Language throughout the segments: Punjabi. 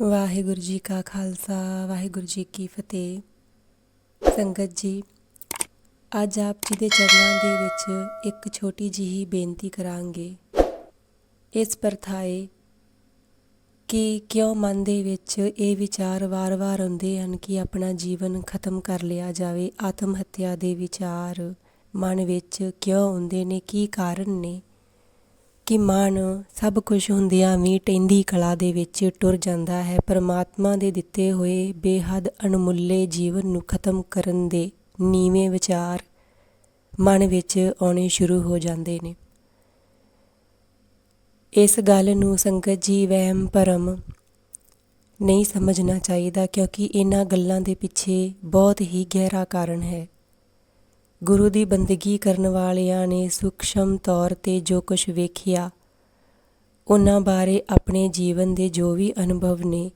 ਵਾਹਿਗੁਰੂ ਜੀ ਕਾ ਖਾਲਸਾ, ਵਾਹਿਗੁਰੂ ਜੀ ਕੀ ਫਤਿਹ। ਸੰਗਤ ਜੀ, ਅੱਜ ਆਪ ਜੀ ਦੇ ਚਰਨਾਂ ਦੇ ਵਿੱਚ ਇੱਕ ਛੋਟੀ ਜਿਹੀ ਬੇਨਤੀ ਕਰਾਂਗੇ। ਇਸ ਪ੍ਰਥਾਏ ਕਿ ਕਿਉਂ ਮਨ ਦੇ ਵਿੱਚ ਇਹ ਵਿਚਾਰ ਵਾਰ-ਵਾਰ ਆਉਂਦੇ ਹਨ ਕਿ ਆਪਣਾ ਜੀਵਨ ਖਤਮ ਕਰ ਲਿਆ ਜਾਵੇ, ਆਤਮ ਹੱਤਿਆ ਦੇ ਵਿਚਾਰ ਮਨ ਵਿੱਚ ਕਿਉਂ ਆਉਂਦੇ ਨੇ, ਕੀ ਕਾਰਨ ਨੇ? ਕਿ ਮਨ ਸਭ ਕੁਛ ਹੁੰਦਿਆਂ ਵੀ ਟੈਂਦੀ ਕਲਾ ਦੇ ਵਿੱਚ ਟੁਰ ਜਾਂਦਾ ਹੈ। ਪਰਮਾਤਮਾ ਦੇ ਦਿੱਤੇ ਹੋਏ ਬੇਹੱਦ ਅਣਮੁੱਲੇ ਜੀਵਨ ਨੂੰ ਖਤਮ ਕਰਨ ਦੇ ਨੀਵੇਂ ਵਿਚਾਰ ਮਨ ਵਿੱਚ ਆਉਣੇ ਸ਼ੁਰੂ ਹੋ ਜਾਂਦੇ ਨੇ। ਇਸ ਗੱਲ ਨੂੰ ਸੰਗਤ ਜੀ ਵਹਿਮ ਭਰਮ ਨਹੀਂ ਸਮਝਣਾ ਚਾਹੀਦਾ ਕਿਉਂਕਿ ਇਹਨਾਂ ਗੱਲਾਂ ਦੇ ਪਿੱਛੇ ਬਹੁਤ ਹੀ ਗਹਿਰਾ ਕਾਰਨ ਹੈ। ਗੁਰੂ ਦੀ ਬੰਦਗੀ ਕਰਨ ਵਾਲਿਆਂ ਨੇ ਸੂਖਸ਼ਮ ਤੌਰ ਤੇ ਜੋ ਕੁਝ ਵੇਖਿਆ, ਉਹਨਾਂ ਬਾਰੇ ਆਪਣੇ ਜੀਵਨ ਦੇ ਜੋ ਵੀ ਅਨੁਭਵ ਨੇ,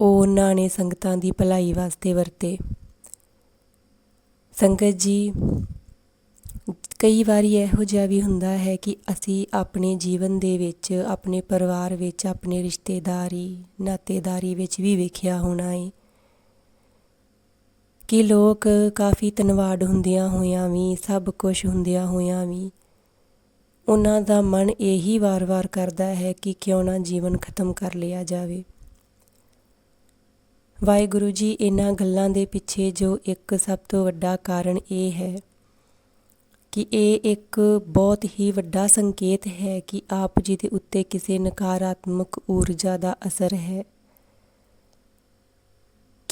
ਉਹ ਉਹਨਾਂ ਨੇ ਸੰਗਤਾਂ ਦੀ ਭਲਾਈ ਵਾਸਤੇ ਵਰਤੇ। ਸੰਗਤ ਜੀ, ਕਈ ਵਾਰੀ ਇਹੋ ਜਿਹਾ ਵੀ ਹੁੰਦਾ ਹੈ ਕਿ ਅਸੀਂ ਆਪਣੇ ਜੀਵਨ ਦੇ ਵਿੱਚ, ਆਪਣੇ ਪਰਿਵਾਰ ਵਿੱਚ, ਆਪਣੇ ਰਿਸ਼ਤੇਦਾਰੀ, ਨਾਤੇਦਾਰੀ ਵਿੱਚ ਵੀ ਵੇਖਿਆ ਹੋਣਾ ਹੈ ਕਿ ਲੋਕ ਕਾਫੀ ਤਨਵਾੜ ਹੁੰਦਿਆਂ ਹੋਇਆਂ ਵੀ, ਸਭ ਕੁਛ ਹੁੰਦਿਆਂ ਹੋਇਆਂ ਵੀ ਉਹਨਾਂ ਦਾ ਮਨ ਇਹੀ ਵਾਰ-ਵਾਰ ਕਰਦਾ ਹੈ ਕਿ ਕਿਉਂ ਨਾ ਜੀਵਨ ਖਤਮ ਕਰ ਲਿਆ ਜਾਵੇ। ਵਾਹਿਗੁਰੂ ਜੀ, ਇਹਨਾਂ ਗੱਲਾਂ ਦੇ ਪਿੱਛੇ ਜੋ ਇੱਕ ਸਭ ਤੋਂ ਵੱਡਾ ਕਾਰਨ ਇਹ ਹੈ ਕਿ ਇਹ ਇੱਕ ਬਹੁਤ ਹੀ ਵੱਡਾ ਸੰਕੇਤ ਹੈ ਕਿ ਆਪ ਜੀ ਦੇ ਉੱਤੇ ਕਿਸੇ ਨਕਾਰਾਤਮਕ ਊਰਜਾ ਦਾ ਅਸਰ ਹੈ।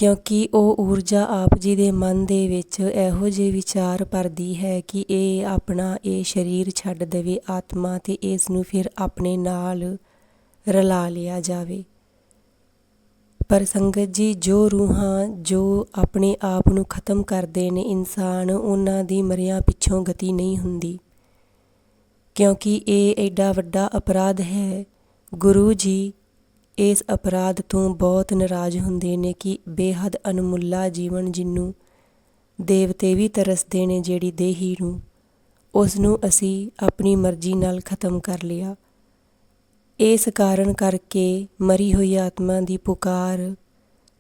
ਕਿਉਂਕਿ ਉਹ ਊਰਜਾ ਆਪ ਜੀ ਦੇ ਮਨ ਦੇ ਵਿੱਚ ਇਹੋ ਜਿਹੇ ਵਿਚਾਰ ਭਰਦੀ ਹੈ ਕਿ ਇਹ ਆਪਣਾ ਇਹ ਸਰੀਰ ਛੱਡ ਦੇਵੇ, ਆਤਮਾ ਤੇ ਇਸ ਨੂੰ ਫਿਰ ਆਪਣੇ ਨਾਲ ਰਲਾ ਲਿਆ ਜਾਵੇ। ਪਰ ਸੰਗਤ ਜੀ, ਜੋ ਰੂਹਾਂ ਜੋ ਆਪਣੇ ਆਪ ਨੂੰ ਖਤਮ ਕਰਦੇ ਨੇ, ਇਨਸਾਨ ਉਹਨਾਂ ਦੀ ਮਰਿਆਂ ਪਿੱਛੋਂ ਗਤੀ ਨਹੀਂ ਹੁੰਦੀ। ਕਿਉਂਕਿ ਇਹ ਐਡਾ ਵੱਡਾ ਅਪਰਾਧ ਹੈ। ਗੁਰੂ ਜੀ ਇਸ ਅਪਰਾਧ ਤੋਂ ਬਹੁਤ ਨਾਰਾਜ਼ ਹੁੰਦੇ ਨੇ ਕਿ ਬੇਹੱਦ ਅਣਮੁੱਲਾ ਜੀਵਨ ਜਿੰਨੂੰ ਦੇਵਤੇ ਵੀ ਤਰਸਦੇ ਨੇ ਜਿਹੜੀ ਦੇਹੀ ਨੂੰ ਉਸ ਨੂੰ ਅਸੀਂ ਆਪਣੀ ਮਰਜ਼ੀ ਨਾਲ ਖਤਮ ਕਰ ਲਿਆ। ਇਸ ਕਾਰਨ ਕਰਕੇ ਮਰੀ ਹੋਈ ਆਤਮਾ ਦੀ ਪੁਕਾਰ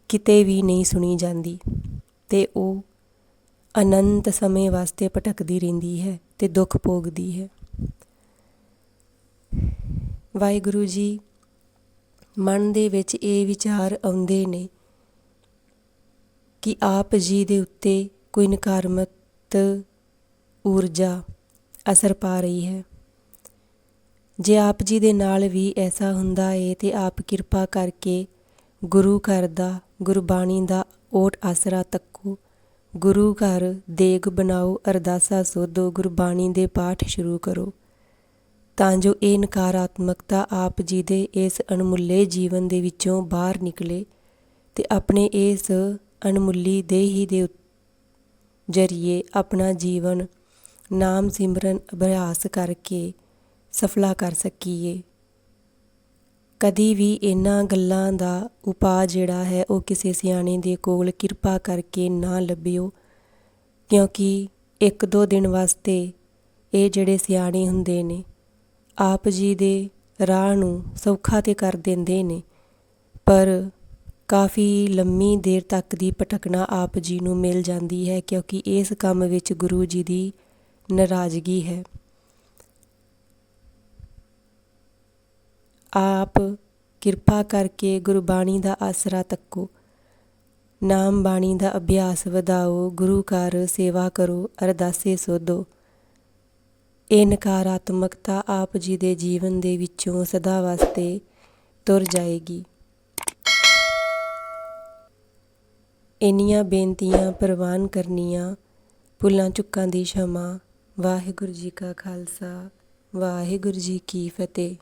ਕਿਤੇ ਵੀ ਨਹੀਂ ਸੁਣੀ ਜਾਂਦੀ ਤੇ ਉਹ ਅਨੰਤ ਸਮੇਂ ਵਾਸਤੇ ਭਟਕਦੀ ਰਹਿੰਦੀ ਹੈ ਤੇ ਦੁੱਖ ਭੋਗਦੀ ਹੈ। ਵਾਹਿਗੁਰੂ ਜੀ ਮਨ ਦੇ ਵਿੱਚ ਇਹ ਵਿਚਾਰ ਆਉਂਦੇ ਨੇ ਕਿ ਆਪ ਜੀ ਦੇ ਉੱਤੇ ਕੋਈ ਨਕਾਰਮਤ ਊਰਜਾ ਅਸਰ ਪਾ ਰਹੀ ਹੈ। ਜੇ ਆਪ ਜੀ ਦੇ ਨਾਲ ਵੀ ਐਸਾ ਹੁੰਦਾ ਏ ਤੇ ਆਪ ਕਿਰਪਾ ਕਰਕੇ ਗੁਰੂ ਘਰ ਦਾ, ਗੁਰਬਾਣੀ ਦਾ ਓਟ ਆਸਰਾ ਤੱਕੋ, ਗੁਰੂ ਘਰ ਦੇਗ ਬਣਾਓ ਅਰਦਾਸਾ ਸੋਧੋ, ਗੁਰਬਾਣੀ ਦੇ ਪਾਠ ਸ਼ੁਰੂ ਕਰੋ। ਤਾਂ ਜੋ ਇਹ ਨਕਾਰਾਤਮਕਤਾ ਆਪ ਜੀ ਦੇ ਇਸ ਅਣਮੁੱਲੇ ਜੀਵਨ ਦੇ ਵਿੱਚੋਂ ਬਾਹਰ ਨਿਕਲੇ ਤੇ ਆਪਣੇ ਇਸ ਅਣਮੁੱਲੀ ਦੇਹੀ ਦੇ ਜਰੀਏ ਆਪਣਾ ਜੀਵਨ ਨਾਮ ਸਿਮਰਨ ਅਭਿਆਸ ਕਰਕੇ ਸਫਲਾ ਕਰ ਸਕੀਏ। ਕਦੀ ਵੀ ਇਹਨਾਂ ਗੱਲਾਂ ਦਾ ਉਪਾਅ ਜਿਹੜਾ ਹੈ ਉਹ ਕਿਸੇ ਸਿਆਣੇ ਦੇ ਕੋਲ ਕਿਰਪਾ ਕਰਕੇ ਨਾ ਲੱਭਿਓ, ਕਿਉਂਕਿ ਇੱਕ ਦੋ ਦਿਨ ਵਾਸਤੇ ਇਹ ਜਿਹੜੇ ਸਿਆਣੇ ਹੁੰਦੇ ਨੇ ਆਪ ਜੀ ਦੇ ਰਾਹ ਨੂੰ ਸੌਖਾ ਤੇ ਕਰ ਦਿੰਦੇ ਨੇ, ਪਰ ਕਾਫੀ ਲੰਮੀ ਦੇਰ ਤੱਕ ਦੀ ਭਟਕਣਾ ਆਪ ਜੀ ਨੂੰ ਮਿਲ ਜਾਂਦੀ ਹੈ ਕਿਉਂਕਿ ਇਸ ਕੰਮ ਵਿੱਚ ਗੁਰੂ ਜੀ ਦੀ ਨਾਰਾਜ਼ਗੀ ਹੈ। ਆਪ ਕਿਰਪਾ ਕਰਕੇ ਗੁਰਬਾਣੀ ਦਾ ਆਸਰਾ ਤੱਕੋ ਨਾਮ ਬਾਣੀ ਦਾ ਅਭਿਆਸ ਵਧਾਓ, ਗੁਰੂ ਘਰ ਸੇਵਾ ਕਰੋ, ਅਰਦਾਸੇ ਸੋਧੋ। ਇਹ ਨਕਾਰਾਤਮਕਤਾ ਆਪ ਜੀ ਦੇ ਜੀਵਨ ਦੇ ਵਿੱਚੋਂ ਸਦਾ ਵਾਸਤੇ ਤੁਰ ਜਾਏਗੀ। ਇੰਨੀਆਂ ਬੇਨਤੀਆਂ, ਪ੍ਰਵਾਨ ਕਰਨੀਆਂ, ਭੁੱਲਾਂ ਚੁੱਕਾਂ ਦੀ ਸ਼ਮਾ। ਵਾਹਿਗੁਰੂ ਜੀ ਕਾ ਖਾਲਸਾ, ਵਾਹਿਗੁਰੂ ਜੀ ਕੀ ਫਤਿਹ।